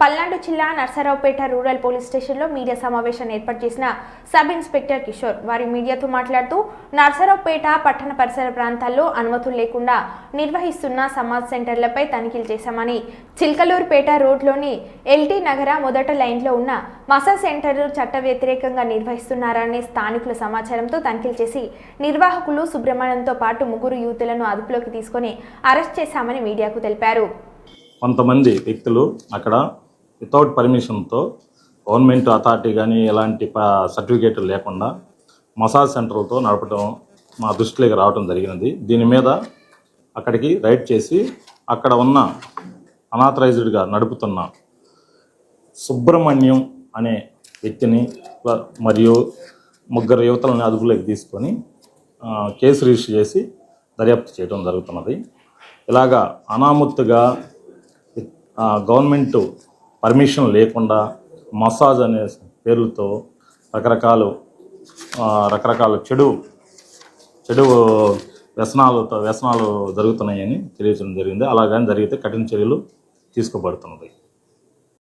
పల్నాడు జిల్లా Narasaraopet rural police స్టేషన్లో media సమావేశాన్ని ఏర్పాటు చేసిన సబ్ ఇన్స్పెక్టర్ కిషోర్ వారి మీడియాతో మాట్లాడుతూ నర్సరావుపేట పట్టణ పరిసర ప్రాంతాల్లో అనుమతులు లేకుండా నిర్వహిస్తున్న సమాజ్ సెంటర్లపై తనిఖీలు చేశామని చిల్కలూరుపేట రోడ్లోని ఎల్టీ నగర మొదట లైన్లో ఉన్న మసాజ్ సెంటర్లు చట్ట వ్యతిరేకంగా నిర్వహిస్తున్నారనే స్థానికుల సమాచారంతో తనిఖీలు చేసి నిర్వాహకులు సుబ్రహ్మణ్యంతో పాటు ముగ్గురు యూతులను అదుపులోకి తీసుకొని అరెస్ట్ చేశామని మీడియాకు తెలిపారు. కొంతమంది వ్యక్తులు అక్కడ వితౌట్ పర్మిషన్తో గవర్నమెంట్ అథారిటీ కానీ ఎలాంటి సర్టిఫికేట్లు లేకుండా మసాజ్ సెంటర్లతో నడపడం మా దృష్టిలోకి రావడం జరిగినది. దీని మీద అక్కడికి రైడ్ చేసి అక్కడ ఉన్న అనాథరైజ్డ్గా నడుపుతున్న సుబ్రహ్మణ్యం అనే వ్యక్తిని మరియు ముగ్గురు యువతలని అదుపులోకి తీసుకొని కేసు రిజిస్టర్ చేసి దర్యాప్తు చేయడం జరుగుతున్నది. ఇలాగా అనామత్తుగా గవర్నమెంట్ పర్మిషన్ లేకుండా మసాజ్ అనే పేర్లతో రకరకాలు రకరకాల చెడు చెడు వ్యసనాలతో వ్యసనాలు జరుగుతున్నాయని తెలియజేయడం జరిగింది. అలాగని జరిగితే కఠిన చర్యలు తీసుకోబడుతున్నది.